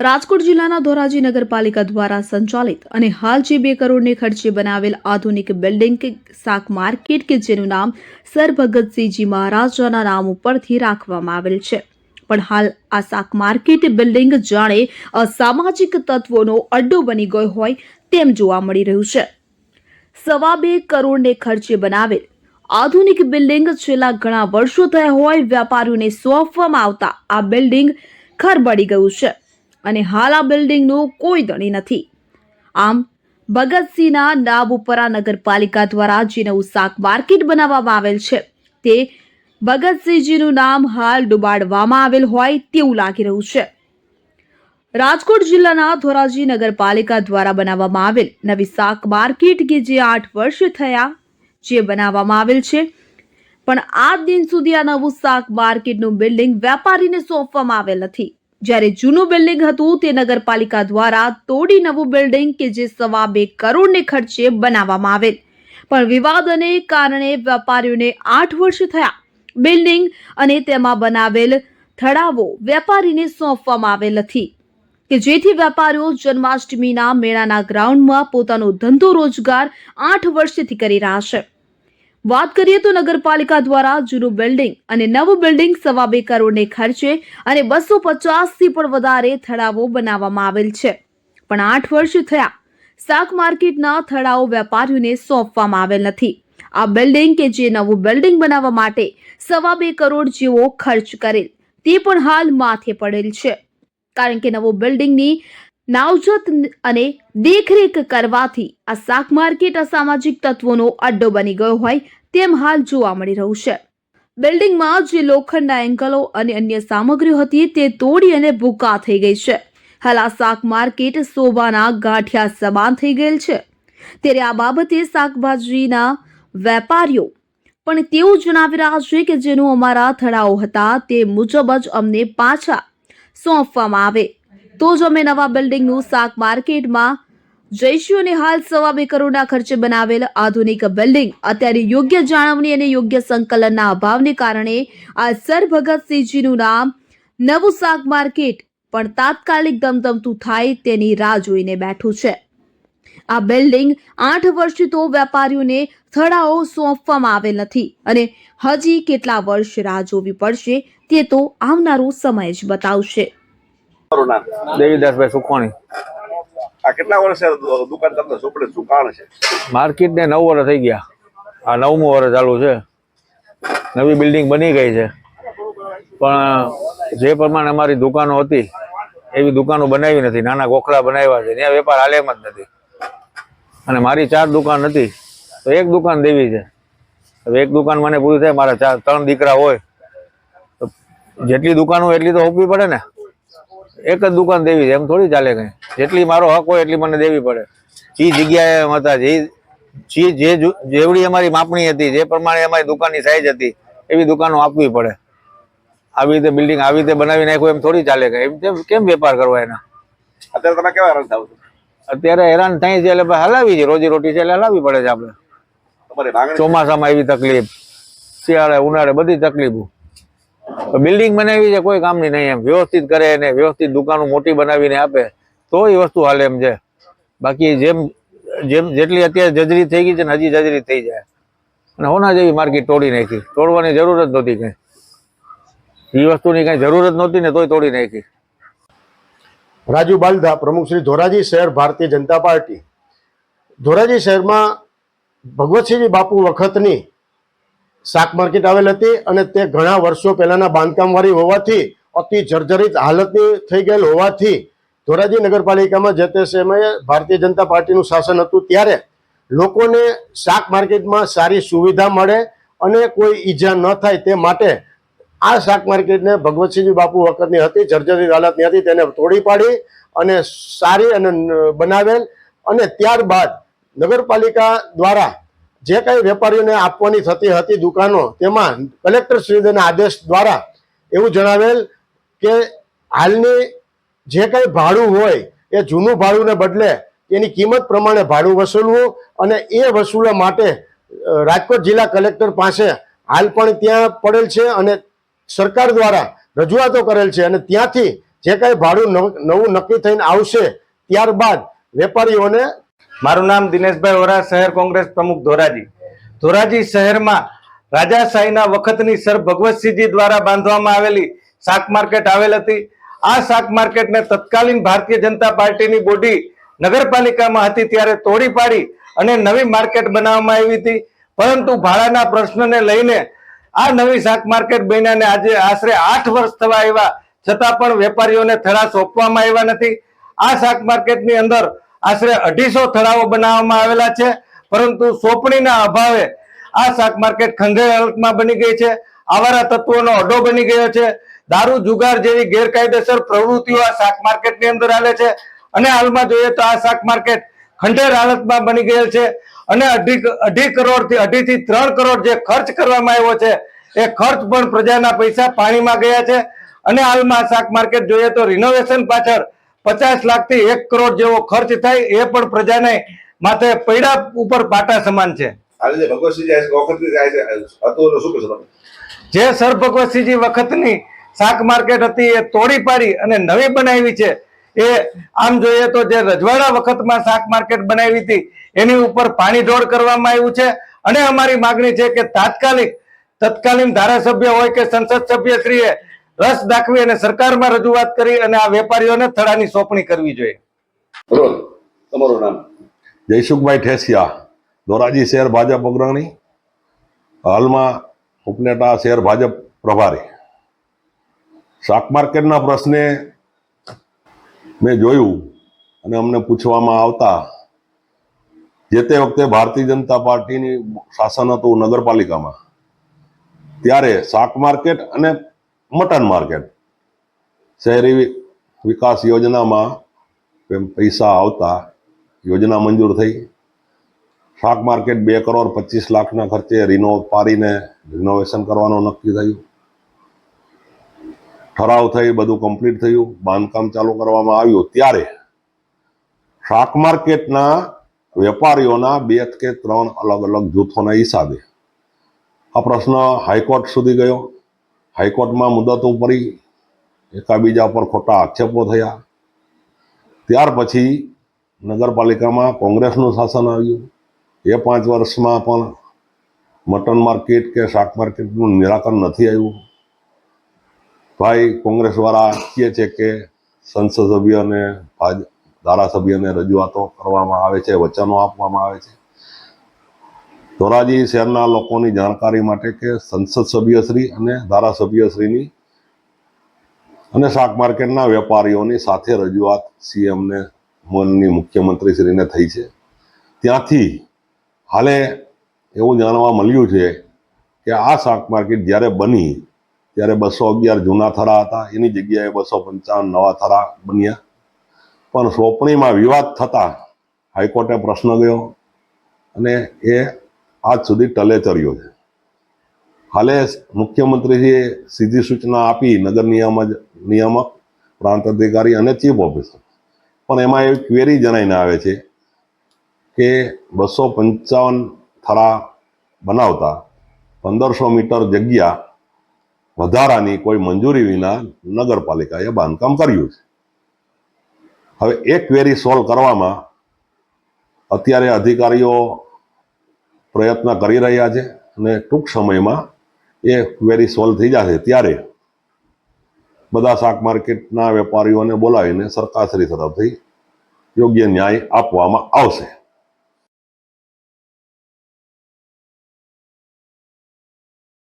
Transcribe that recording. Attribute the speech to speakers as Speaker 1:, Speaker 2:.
Speaker 1: રાજકોટ જિલ્લાના ધોરાજી નગરપાલિકા દ્વારા સંચાલિત અને હાલ જે બે કરોડને ખર્ચે બનાવેલ આધુનિક બિલ્ડિંગ શાક માર્કેટ કે જેનું નામ સર ભગતસિંહજી મહારાજાના નામ ઉપરથી રાખવામાં આવેલ છે. પણ હાલ આ શાક માર્કેટ બિલ્ડિંગ જાણે અસામાજિક તત્વોનો અડ્ડો બની ગયો હોય તેમ જોવા મળી રહ્યું છે. સવા બે કરોડને ખર્ચે બનાવેલ આધુનિક બિલ્ડિંગ છેલ્લા ઘણા વર્ષો થયા હોય વેપારીઓને સોંપવામાં આવતા આ બિલ્ડિંગ ખરબડી ગયું છે. અને હાલ આ બિલ્ડિંગનું કોઈ ધણી નથી. આમ, ભગતસિંહના નામ ઉપરા નગરપાલિકા દ્વારા જે નવું શાક માર્કેટ બનાવવામાં આવેલ છે, તે ભગતસિંહજીનું નામ હાલ ડુબાડવામાં આવેલ હોય તેવું લાગી રહ્યું છે. રાજકોટ જિલ્લાના ધોરાજી નગરપાલિકા દ્વારા બનાવવામાં આવેલ નવી શાક માર્કેટ કે જે આઠ વર્ષ થયા જે બનાવવામાં આવેલ છે, પણ આ દિન સુધી આ નવું શાક માર્કેટનું બિલ્ડિંગ વેપારીને સોંપવામાં આવેલ નથી. જ્યારે જૂનું બિલ્ડિંગ હતું, તે નગરપાલિકા દ્વારા તોડી નવું બિલ્ડિંગ કે જે સવા બે કરોડને ખર્ચે બનાવવામાં આવેલ. પણ વિવાદને કારણે વેપારીઓને આઠ વર્ષ થયા. બિલ્ડિંગ અને તેમાં બનાવેલ થડાવો વેપારીને સોંપવામાં આવેલ નથી કે જેથી વેપારીઓ જન્માષ્ટમીના મેળાના ગ્રાઉન્ડમાં પોતાનો ધંધો રોજગાર આઠ વર્ષથી કરી રહ્યા છે. વાત કરીએ તો નગરપાલિકા દ્વારા જૂનું બિલ્ડિંગ અને નવું બિલ્ડિંગ સવા બે કરોડને ખર્ચે અને બસો પચાસથી પણ વધારે થડાવો બનાવવામાં આવેલ છે. પણ આઠ વર્ષ થયા. શાક માર્કેટના થડાઓ વેપારીઓને સોંપવામાં આવેલ નથી. આ બિલ્ડિંગ કે જે નવું બિલ્ડિંગ બનાવવા માટે સવા બે કરોડ જેવો ખર્ચ કરેલ, તે પણ હાલ માથે પડેલ છે. કારણ કે નવું બિલ્ડિંગની નાવજત અને દેખરેખ કરવાથી આ શાક માર્કેટ અસામાજિક તત્વોનો અડ્ડો બની ગયો હોય તેમ હાલ જોવા મળી રહ્યું છે. બિલ્ડિંગમાં જે લોખંડના એંગલો અને અન્ય સામગ્રીઓ હતી તે તોડી અને ભૂકા થઈ ગઈ છે. હાલ આ શાક માર્કેટ શોભાના ગાંઠિયા સમાન થઈ ગયેલ છે. ત્યારે આ બાબતે શાકભાજીના વેપારીઓ પણ તેવું જણાવી રહ્યા છે કે જેનું અમારા થડાઓ હતા તે મુજબ જ અમને પાછા સોંપવામાં આવે. તો જ અમે નવા બિલ્ડિંગનું શાક માર્કેટમાં જઈશું અને હાલ સવા બે કરોડના ખર્ચે બનાવેલ આધુનિક બિલ્ડિંગ. અત્યારે યોગ્ય જાળવણી અને યોગ્ય સંકલનના અભાવને કારણે આ સર ભગતસિંહજીનું નામ નવું શાક માર્કેટ પણ તાત્કાલિક દમદમતું થાય તેની રાહ જોઈને બેઠું છે. આ બિલ્ડિંગ આઠ વર્ષથી તો વેપારીઓને થડાઓ સોંપવામાં આવેલ નથી અને હજી કેટલા વર્ષ રાહ જોવી પડશે તે તો આવનારો સમય જ બતાવશે.
Speaker 2: તમારું નામ
Speaker 3: દેવીદાસભાઈ સુખવાણી.
Speaker 2: આ કેટલા વર્ષે દુકાન તમને સુપડે શું કારણ છે?
Speaker 3: માર્કેટને નવ વર્ષ થઈ ગયા. આ નવમું વર્ષ ચાલુ છે. નવી બિલ્ડિંગ બની ગઈ છે. પણ જે પ્રમાણે અમારી દુકાનો હતી એવી દુકાનો બનાવી નથી. નાના ગોખલા બનાવ્યા છે. ત્યાં વેપાર હાલે જ નથી. અને મારી ચાર દુકાન હતી તો એક દુકાન દેવી છે. હવે એક દુકાન મને પૂરી થાય મારા ચાર ત્રણ દીકરા હોય તો જેટલી દુકાનો એટલી તો હોપવી પડે ને. એક જ દુકાન દેવી છે એમ થોડી ચાલે કઈ. જેટલી મારો હક હોય એટલી મને દેવી પડે. જે જગ્યાએ હતા જે જે જેવડી અમારી માપણી હતી જે પ્રમાણે અમારી દુકાનની સાઈઝ હતી એવી દુકાનો આપવી પડે. આવી રીતે બિલ્ડિંગ આવી રીતે બનાવી નાખ્યું એમ થોડી ચાલે કઈ. એમ કેમ- કેમ વેપાર કરવા એના?
Speaker 2: અત્યારે તમે કેવા હેરાન થાવ છો?
Speaker 3: અત્યારે હેરાન થાય છે એટલે હલાવી છે રોજી રોટી છે એટલે હલાવી પડે છે આપણે. ચોમાસામાં એવી તકલીફ શિયાળે ઉનાળે બધી તકલીફો. બિલ્ડિંગ બનાવી છે, કોઈ કામની નહીં એમ. વ્યવસ્થિત કરે ને વ્યવસ્થિત દુકાનો મોટી બનાવીને આપે તો એ વસ્તુ હાલે એમ છે. બાકી જેમ જેમ, જેટલી અત્યારે જજરી થઈ ગઈ છે ને હજી જજરી થઈ જાય. અને હોના જેવી માર્કેટ તોડી નાખી. તોડવાની જરૂર જ નહોતી કંઈ. એ વસ્તુની કાંઈ જરૂર જ નહોતી ને તોય તોડી નાખી.
Speaker 4: રાજુ બાલદા, પ્રમુખ શ્રી ધોરાજી શહેર ભારતીય જનતા પાર્ટી. ધોરાજી શહેરમાં ભગવતસિંહજી બાપુ વખતની શાક માર્કેટ આવેલ હતી અને તે ઘણા વર્ષો પહેલાના બાંધકામવાળી હોવાથી અતિ જર્જરિત હાલતની થઈ ગયેલ હોવાથી ધોરાજી નગરપાલિકામાં જે તે સમયે ભારતીય જનતા પાર્ટીનું શાસન હતું ત્યારે લોકોને શાક માર્કેટમાં સારી સુવિધા મળે અને કોઈ ઈજા ન થાય તે માટે આ શાક માર્કેટને ભગવતસિંહજી બાપુ વખતની હતી, જર્જરિત હાલતની હતી, તેને તોડી પાડી અને સારી અને બનાવેલ અને ત્યારબાદ નગરપાલિકા દ્વારા જે કાંઈ વેપારીઓને આપવાની થતી હતી દુકાનો, તેમાં કલેક્ટર શ્રીના આદેશ દ્વારા એવું જણાવેલ કે હાલની જે કાંઈ ભાડું હોય, એ જૂનું ભાડુંને બદલે એની કિંમત પ્રમાણે ભાડું વસૂલવું અને એ વસૂલવા માટે રાજકોટ જિલ્લા કલેક્ટર પાસે હાલ પણ ત્યાં પડેલ છે અને સરકાર દ્વારા રજૂઆતો કરેલ છે અને ત્યાંથી જે કાંઈ ભાડું નવું નક્કી થઈને આવશે, ત્યારબાદ વેપારીઓને
Speaker 5: મારું નામ દિનેશભાઈ ઓરા શહેર કોંગ્રેસ પ્રમુખ ધોરાજી. ધોરાજી શહેરમાં રાજાશાહીના વખતની સર ભગવતસિંહજી દ્વારા બાંધવામાં આવેલી શાક માર્કેટ આવેલ હતી. આ શાક માર્કેટને તત્કાલીન ભારતીય જનતા પાર્ટીની બોડી નગરપાલિકામાં હતી ત્યારે તોડી પાડી અને નવી માર્કેટ બનાવવામાં આવી હતી. પરંતુ ભાડાના પ્રશ્નને લઈને આ નવી શાક માર્કેટ બન્યાને આજે આશરે આઠ વર્ષ થવા આવ્યા, છતાં પણ વેપારીઓને થડા સોંપવામાં આવ્યા નથી. આ શાક માર્કેટની અંદર આશરે અઢીસો થળાવો બનાવવામાં આવેલા છે. પરંતુ સોંપણીના અભાવે આ શાક માર્કેટ ખંડેર હાલતમાં બની ગઈ છે. આવારા તત્વોનો અડ્ડો બની ગયો છે. દારૂ, જુગાર જેવી ગેરકાયદેસર પ્રવૃત્તિઓ આ શાક માર્કેટની અંદર હાલે છે. અને હાલમાં જોઈએ તો આ શાક માર્કેટ ખંડેર હાલતમાં બની ગયેલ છે. અને અઢી અઢી કરોડથી અઢી થી ત્રણ કરોડ જે ખર્ચ કરવામાં આવ્યો છે, એ ખર્ચ પણ પ્રજાના પૈસા પાણીમાં ગયા છે. અને હાલમાં શાક માર્કેટ જોઈએ તો રિનોવેશન પાછળ પચાસ લાખથી એક કરોડ જેવો ખર્ચ થાય એ પણ પ્રજાને માથે પૈડા ઉપર પાટા સમાન છે. જે સર ભગવતસિંહજી વખતની શાક માર્કેટ હતી એ તોડી પાડી અને નવી બનાવી છે. એ આમ જોઈએ તો જે રજવાડા વખતમાં શાક માર્કેટ બનાવી હતી એની ઉપર પાણી ઢોળ કરવામાં આવ્યું છે. અને અમારી માગણી છે કે તાત્કાલિક તત્કાલીન ધારાસભ્ય હોય કે સંસદ સભ્ય શ્રીએ રસ દાખવી અને સરકારમાં રજૂઆત કરી અને આ વેપારીઓને થડાની સોંપણી કરવી જોઈએ.
Speaker 2: તમારું નામ?
Speaker 6: જયસુખભાઈ ઠેસિયા ધોરાજી શહેર ભાજપ અગ્રણી. હાલમાં ઉપનેટા શહેર ભાજપ પ્રભારી. શાક માર્કેટના પ્રશ્ને મેં જોયું અને અમને પૂછવામાં આવતા જે તે વખતે ભારતીય જનતા પાર્ટીની શાસન હતું નગરપાલિકામાં. ત્યારે શાક માર્કેટ અને મટન માર્કેટ. શહેરી વિકાસ યોજનામાં પૈસા આવતા યોજના મંજૂર થઈ. શાક માર્કેટ બે કરોડ પચીસ લાખના ખર્ચે રિનો પાડીને રિનોવેશન કરવાનું નક્કી થયું. ઠરાવ થઈ, બધું કમ્પ્લીટ થયું. બાંધકામ ચાલુ કરવામાં આવ્યું. ત્યારે શાક માર્કેટના વેપારીઓના બે કે ત્રણ અલગ અલગ જૂથોના હિસાબે આ પ્રશ્ન હાઈકોર્ટ સુધી ગયો. હાઈકોર્ટમાં મુદતો પડી એકાબીજા પર ખોટા આક્ષેપો થયા. ત્યાર પછી નગરપાલિકામાં કોંગ્રેસનું શાસન આવ્યું. એ પાંચ વર્ષમાં પણ મટન માર્કેટ કે શાક માર્કેટનું નિરાકરણ નથી આવ્યું. ભાઈ કોંગ્રેસવાળા કહે છે કે સંસદ સભ્યને, ભાજ ધારાસભ્યને રજૂઆતો કરવામાં આવે છે, વચનો આપવામાં આવે છે. ધોરાજી શહેરના લોકોની જાણકારી માટે કે સંસદ સભ્યશ્રી અને ધારાસભ્યશ્રીની અને શાક માર્કેટના વેપારીઓની સાથે રજૂઆત સીએમને મુખ્યમંત્રી મુખ્યમંત્રીશ્રીને થઈ છે. ત્યાંથી હાલે એવું જાણવા મળ્યું છે કે આ શાક માર્કેટ જ્યારે બની, ત્યારે બસો અગિયાર જૂના થરા હતા. એની જગ્યાએ બસો પંચાવન નવા થરા બન્યા. પણ સોંપણીમાં વિવાદ થતાં હાઈકોર્ટે પ્રશ્ન ગયો અને એ આજ સુધી ટલે ચડ્યો છે. હાલે મુખ્યમંત્રીજીએ સીધી સૂચના આપી નગર નિયામક નિયામક, પ્રાંત અધિકારી અને ચીફ ઓફિસર. પણ એમાં એવી ક્વેરી જણાઈને આવે છે કે બસો પંચાવન થરા બનાવતા પંદરસો મીટર જગ્યા વધારાની કોઈ મંજૂરી વિના નગરપાલિકાએ બાંધકામ કર્યું છે. હવે એ ક્વેરી સોલ્વ કરવામાં અત્યારે અધિકારીઓ પ્રયત્ન કરી રહ્યા છે અને ટૂંક સમયમાં એ ક્વેરી સોલ્વ થઈ જશે. ત્યારે બધા શાક માર્કેટના વેપારીઓને બોલાવીને સરકારશ્રી તરફથી યોગ્ય ન્યાય આપવામાં આવશે.